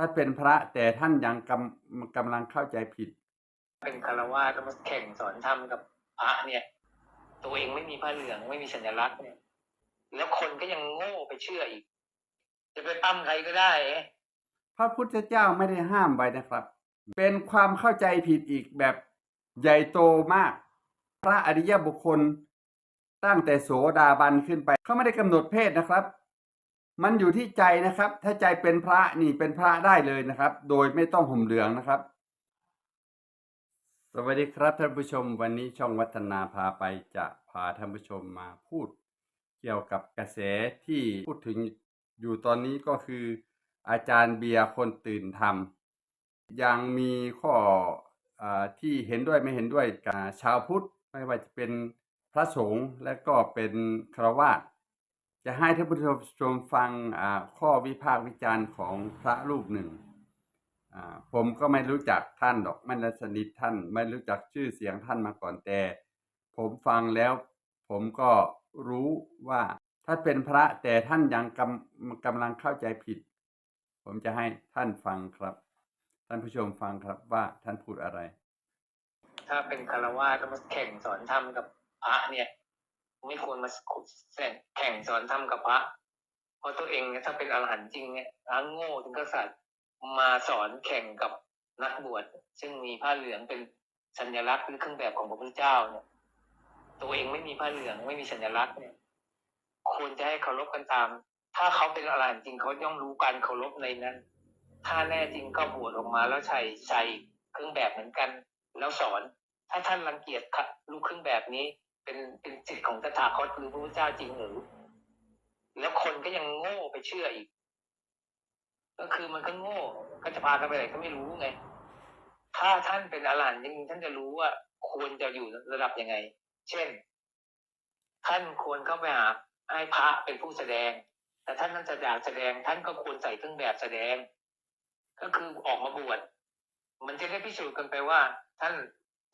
ถ้าเป็นพระแต่ท่านยังกำกำลังเข้าใจผิด เป็นคารวาสแล้วมาแข่งสอนธรรมกับพระเนี่ย ตัวเองไม่มีผ้าเหลืองไม่มีสัญลักษณ์เนี่ย แล้วคนก็ยังโง่ไปเชื่ออีก จะไปปั้มใครก็ได้เอ๊ะพระพุทธเจ้าไม่ได้ห้ามไว้นะครับ เป็นความเข้าใจผิดอีกแบบใหญ่โตมาก พระอริยบุคคลตั้งแต่โสดาบันขึ้นไป เขาไม่ได้กำหนดเพศนะครับ มันอยู่ที่ใจนะครับ ถ้าใจเป็นพระนี่เป็นพระได้เลยนะครับ โดยไม่ต้องห่มเหลืองนะครับ สวัสดีครับท่านผู้ชม วันนี้ช่องวัฒนาพาไปจะพาท่านผู้ชมมาพูด เกี่ยวกับกระแสที่พูดถึงอยู่ตอนนี้ก็คือ อาจารย์เบียร์คนตื่นทำยังมีข้ออที่เห็นด้วยไม่เห็นด้วยกับชาวพุทธไม่ว่าจะเป็นพระสงฆ์และก็เป็นครวาส จะให้ท่านผู้ชมฟังข้อวิพากษ์วิจารณ์ของพระรูปหนึ่ง ผมก็ไม่รู้จักท่านดอกไม่ได้สนิทท่าน ไม่รู้จักชื่อเสียงท่านมาก่อนแต่ ผมฟังแล้ว ผมก็รู้ว่าถ้าเป็นพระแต่ท่านยังกำกำลังเข้าใจผิด ผมจะให้ท่านฟังครับ ท่านผู้ชมฟังครับว่าท่านพูดอะไร ถ้าเป็นคารวาสแล้วมาแข่งสอนธรรมกับพระเนี่ย ไม่ควรมาแข่งสอนธรรมกับพระ เพราะตัวเองเนี่ยถ้าเป็นอรหันต์จริงเนี่ยอ้างโง่ถึงกษัตริย์มาสอนแข่งกับนักบวชซึ่งมีผ้าเหลืองเป็นสัญลักษณ์หรือเครื่องแบบของพระพุทธเจ้าเนี่ย ตัวเองไม่มีผ้าเหลืองไม่มีสัญลักษณ์เนี่ยควรจะให้เคารพกันตาม ถ้าเขาเป็นอรหันต์จริงเขาย่อมรู้การเคารพในนั้น ถ้าแน่จริงก็บวชออกมาแล้วใส่ใส่เครื่องแบบเหมือนกัน แล้วสอน ถ้าท่านรังเกียจค่ะลูกเครื่องแบบนี้ เป็นเป็นสิทธิ์ของตถาคตหรือพระพุทธเจ้าจริงหรือแล้วคนก็ยังโง่ไปเชื่ออีก ก็คือมันก็โง่ก็จะพากันไปไหนก็ไม่รู้ไง ถ้าท่านเป็นอรหันต์จริงท่านจะรู้ว่าควรจะอยู่ระดับยังไง เช่น ท่านควรเข้าไปหาให้พระเป็นผู้แสดง แต่ท่านนั้นจะอยากแสดง ท่านก็ควรใส่เครื่องแบบแสดง ก็คือออกมาบวชมันจะได้พิสูจน์กันไปว่า ท่าน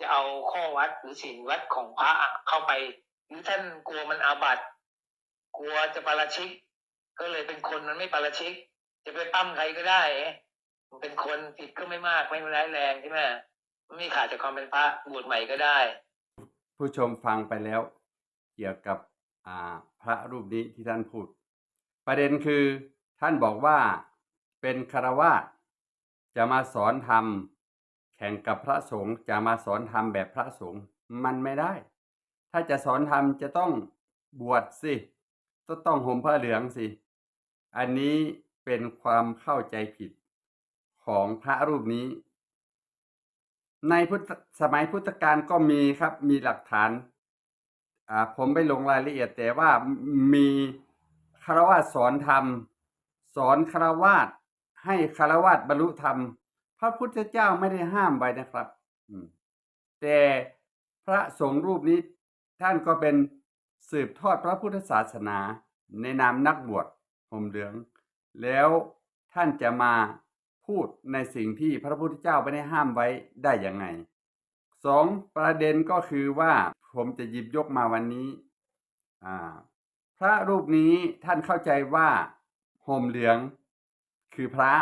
จะเอาข้อวัดหรือศีลวัดของพระเข้าไป หรือท่านกลัวมันอาบัติกลัวจะปาราชิก ก็เลยเป็นคนมันไม่ปาราชิก จะไปปั้มใครก็ได้เอ๊ะมันเป็นคนผิดก็ไม่มากไม่ร้ายแรงใช่ไหมมันไม่ขาดจากความเป็นพระบวชใหม่ก็ได้ ผู้ชมฟังไปแล้ว เกี่ยวกับอ่าพระรูปนี้ที่ท่านพูด ประเด็นคือท่านบอกว่าเป็นคารวาสจะมาสอนธรรม แข่งกับพระสงฆ์จะมาสอนธรรมแบบพระสงฆ์มันไม่ได้ ถ้าจะสอนธรรมจะต้องบวชสิก็ต้องห่มผ้าเหลืองสิ อันนี้เป็นความเข้าใจผิดของพระรูปนี้ ในพุทธสมัยพุทธกาลก็มีครับมีหลักฐานผมไปลงรายละเอียดแต่ว่ามีคารวาสอนธรรม สอนคารวาสให้คารวาสบรรลุธรรม พระพุทธเจ้าไม่ได้ห้ามไว้นะครับแต่พระสงฆ์รูปนี้ท่านก็เป็นสืบทอดพระพุทธศาสนา ในนามนักบวชห่มเหลือง แล้วท่านจะมาพูดในสิ่งที่พระพุทธเจ้าไม่ได้ห้ามไว้ได้ยังไงสองประเด็นก็คือว่าผมจะหยิบยกมาวันนี้ พระรูปนี้ท่านเข้าใจว่าห่มเหลือง คือพระ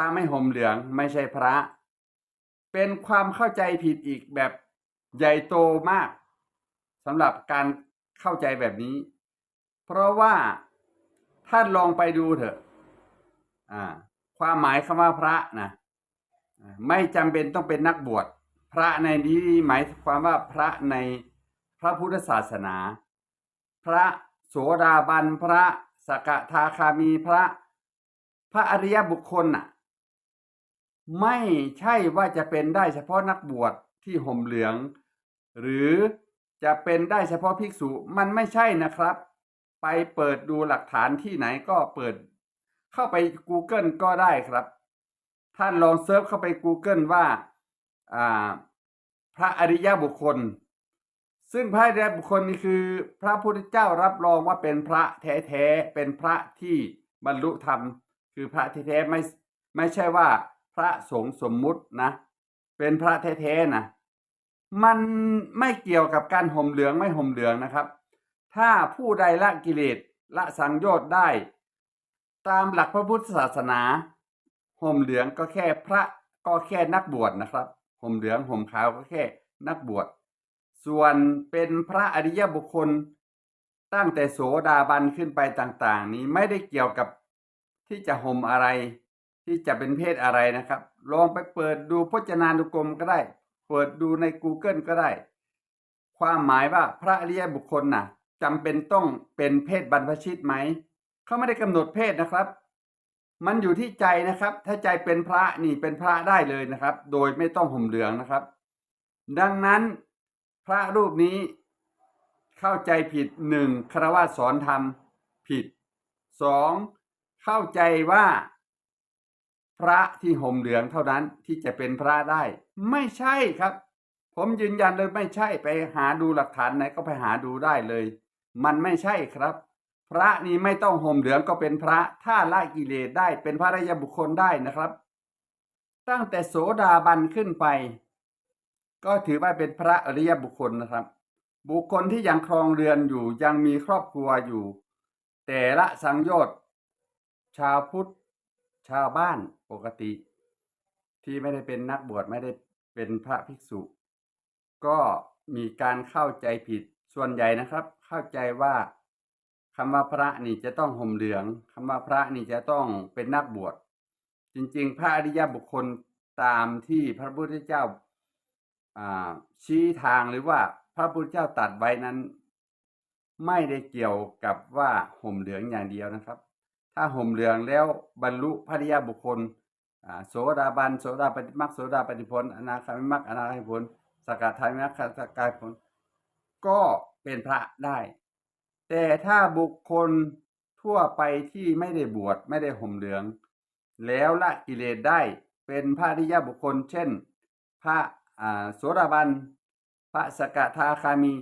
ถ้าไม่ห่มเหลืองไม่ใช่พระ เป็นความเข้าใจผิดอีกแบบใหญ่โตมากสำหรับการเข้าใจแบบนี้ เพราะว่าท่านลองไปดูเถอะอ่าความหมายคำว่าพระนะไม่จำเป็นต้องเป็นนักบวช พระในนี้หมายความว่าพระในพระพุทธศาสนา พระโสดาบันพระสกทาคามีพระ พระอริยบุคคลน่ะ ไม่ใช่ว่าจะเป็นได้เฉพาะนักบวชที่ห่มเหลือง หรือจะเป็นได้เฉพาะภิกษุมันไม่ใช่นะครับ ไปเปิดดูหลักฐานที่ไหนก็เปิด เข้าไป Google ก็ได้ครับ ท่านลองเซิร์ชเข้าไป Google ว่าอ่าพระอริยบุคคล ซึ่งพระอริยบุคคลนี่คือ พระพุทธเจ้ารับรองว่าเป็นพระแท้ๆเป็นพระที่บรรลุธรรม คือพระแท้ๆไม่ไม่ใช่ว่า พระสงฆ์สมมุตินะ เป็นพระแท้ๆนะมันไม่เกี่ยวกับการห่มเหลืองไม่ห่มเหลืองนะครับ ถ้าผู้ใดละกิเลสละสังโยชน์ได้ ตามหลักพระพุทธศาสนาห่มเหลืองก็แค่พระก็แค่นักบวชนะครับห่มเหลืองห่มขาวก็แค่นักบวชส่วนเป็นพระอริยบุคคลตั้งแต่โสดาบันขึ้นไปต่าง ๆ นี้ไม่ได้เกี่ยวกับที่จะห่มอะไร ที่จะเป็นเพศอะไรนะครับ ลองไปเปิดดูพจนานุกรมก็ได้ เปิดดูใน Google ก็ได้ ความหมายว่าพระอริยบุคคลน่ะจำเป็นต้องเป็นเพศบรรพชิตไหม เขาไม่ได้กำหนดเพศนะครับ มันอยู่ที่ใจนะครับ ถ้าใจเป็นพระนี่เป็นพระได้เลยนะครับ โดยไม่ต้องห่มเหลืองนะครับ ดังนั้นพระรูปนี้เข้าใจผิดหนึ่งคารวะสอนธรรมผิดสองเข้าใจว่า พระที่ห่มเหลืองเท่านั้นที่จะเป็นพระได้ ไม่ใช่ครับ ผมยืนยันเลยไม่ใช่ไปหาดูหลักฐานไหนก็ไปหาดูได้เลย มันไม่ใช่ครับ พระนี้ไม่ต้องห่มเหลืองก็เป็นพระถ้าละกิเลสได้เป็นพระรยบุคคลได้นะครับ ตั้งแต่โสดาบันขึ้นไป ก็ถือว่าเป็นพระอริยบุคคลนะครับ บุคคลที่ยังครองเรือนอยู่ยังมีครอบครัวอยู่ แต่ละสังโยชน์ชาวพุทธชาวบ้าน ปกติที่ไม่ได้เป็นนักบวชไม่ได้เป็นพระภิกษุ ก็มีการเข้าใจผิดส่วนใหญ่นะครับ เข้าใจว่าคำว่าพระนี่จะต้องห่มเหลืองคำว่าพระนี่จะต้องเป็นนักบวช จริงๆ พระอริยบุคคลตามที่พระพุทธเจ้าชี้ทางหรือว่าพระพุทธเจ้าตัดไว้นั้น ไม่ได้เกี่ยวกับว่าห่มเหลืองอย่างเดียวนะครับ ถ้าห่มเหลืองแล้วบรรลุพระอริยบุคคลโสดาบันโสดาปฏิมักโสดาปฏิผลอนาคามิมักอนาคามิผลสกทามิมักสกายผลก็เป็นพระได้ แต่ถ้าบุคคลทั่วไปที่ไม่ได้บวชไม่ได้ห่มเหลือง แล้วละกิเลสได้เป็นพระริยบุคคล เช่น พระโสดาบันพระสกทาคามี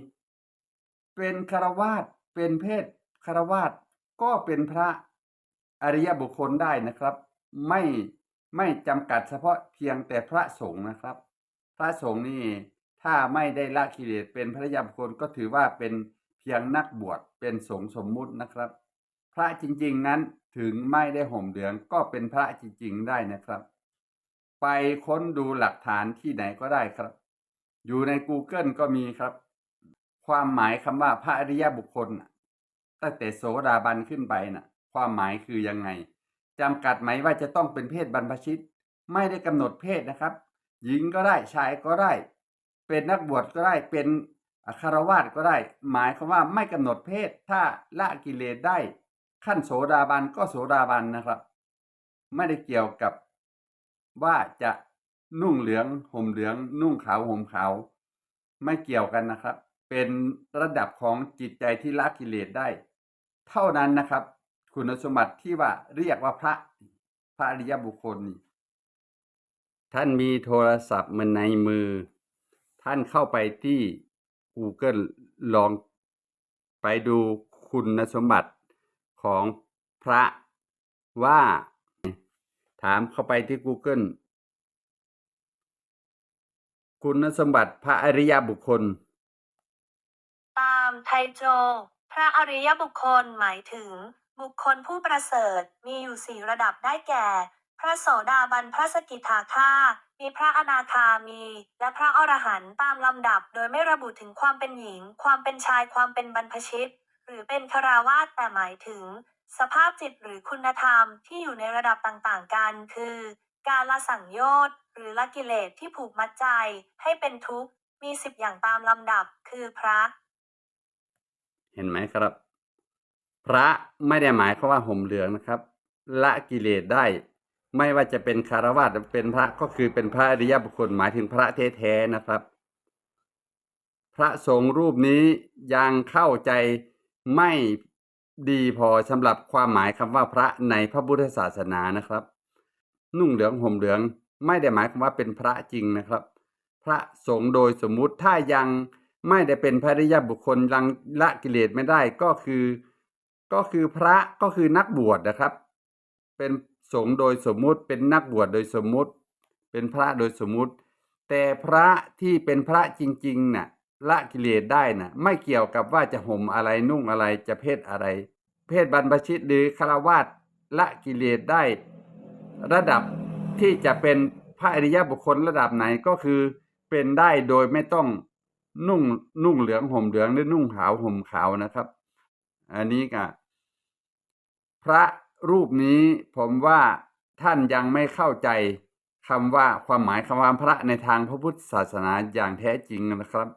เป็นคารวาสเป็นเพศคารวาสก็เป็นพระ อริยบุคคลได้นะครับ ไม่ไม่จำกัดเฉพาะเพียงแต่พระสงฆ์นะครับ พระสงฆ์นี่ถ้าไม่ได้ละกิเลสเป็นพระอริยบุคคลก็ถือว่าเป็นเพียงนักบวชเป็นสงฆ์สมมุตินะครับ พระจริง ๆนั้นถึงไม่ได้ห่มเหลืองก็เป็นพระจริง ๆ ได้นะครับ ไปค้นดูหลักฐานที่ไหนก็ได้ครับ อยู่ใน Google ก็มีครับ ความหมายคำว่าพระอริยบุคคลตั้งแต่โสดาบันขึ้นไปน่ะ ความหมายคือยังไงจำกัดไหมว่าจะต้องเป็นเพศบรรพชิต ไม่ได้กำหนดเพศนะครับ หญิงก็ได้ชายก็ได้ เป็นนักบวชก็ได้เป็นคารวาสก็ได้ หมายความว่าไม่กำหนดเพศถ้าละกิเลสได้ขั้นโสดาบันก็โสดาบันนะครับ ไม่ได้เกี่ยวกับว่าจะนุ่งเหลืองห่มเหลือง นุ่งขาวห่มขาว ไม่เกี่ยวกันนะครับ เป็นระดับของจิตใจที่ละกิเลสได้ เท่านั้นนะครับ คุณสมบัติที่ว่าเรียกว่าพระพระอริยบุคคลนี่ท่านมีโทรศัพท์มันในมือ ท่านเข้าไปที่ Google ลองไปดูคุณสมบัติของพระว่าถามเข้าไปที่ Google คุณสมบัติพระอริยบุคคล ตามไทโจ พระอริยบุคคลหมายถึง บุคคลผู้ประเสริฐมีอยู่สี่ระดับได้แก่ พระโสดาบันพระสกิทาคามีพระอนาคามี และพระอรหันต์ตามลำดับ โดยไม่ระบุถึงความเป็นหญิง ความเป็นชายความเป็นบรรพชิต หรือเป็นคาราวาสแต่หมายถึง สภาพจิตหรือคุณธรรมที่อยู่ในระดับต่างๆกัน คือ การละสังโยชน์หรือละกิเลสที่ผูกมัดใจ ให้เป็นทุกข์มีสิบอย่างตามลำดับ คือพระ เห็นไหมครับ พระไม่ได้หมายความว่าห่มเหลืองนะครับ ละกิเลสได้ ไม่ว่าจะเป็นคารวะเป็นพระก็คือเป็นพระอริยบุคคลหมายถึงพระแท้ๆนะครับ พระสงฆ์รูปนี้ยังเข้าใจไม่ดีพอสำหรับความหมายคำว่าพระในพระพุทธศาสนานะครับ นุ่งเหลืองห่มเหลืองไม่ได้หมายความว่าเป็นพระจริงนะครับ พระสงฆ์โดยสมมุติถ้ายังไม่ได้เป็นพระอริยบุคคลยังละกิเลสไม่ได้ก็คือ ก็คือพระก็คือนักบวชนะครับ เป็นสงฆ์โดยสมมุติเป็นนักบวชโดยสมมุติ เป็นพระโดยสมมุติ แต่พระที่เป็นพระจริงๆน่ะละกิเลสได้น่ะไม่เกี่ยวกับว่าจะห่มอะไรนุ่งอะไรจะเพศอะไร เพศบรรพชิตหรือคาวาสละกิเลสได้ระดับที่จะเป็นพระอริยบุคคลระดับไหนก็คือเป็นได้โดยไม่ต้องนุ่งนุ่งเหลืองห่มเหลืองหรือนุ่งขาวห่มขาวนะครับ อันนี้ก็ พระรูปนี้ผมว่าท่านยังไม่เข้าใจคำว่าความหมายคำว่าพระในทางพระพุทธศาสนาอย่างแท้จริงนะครับ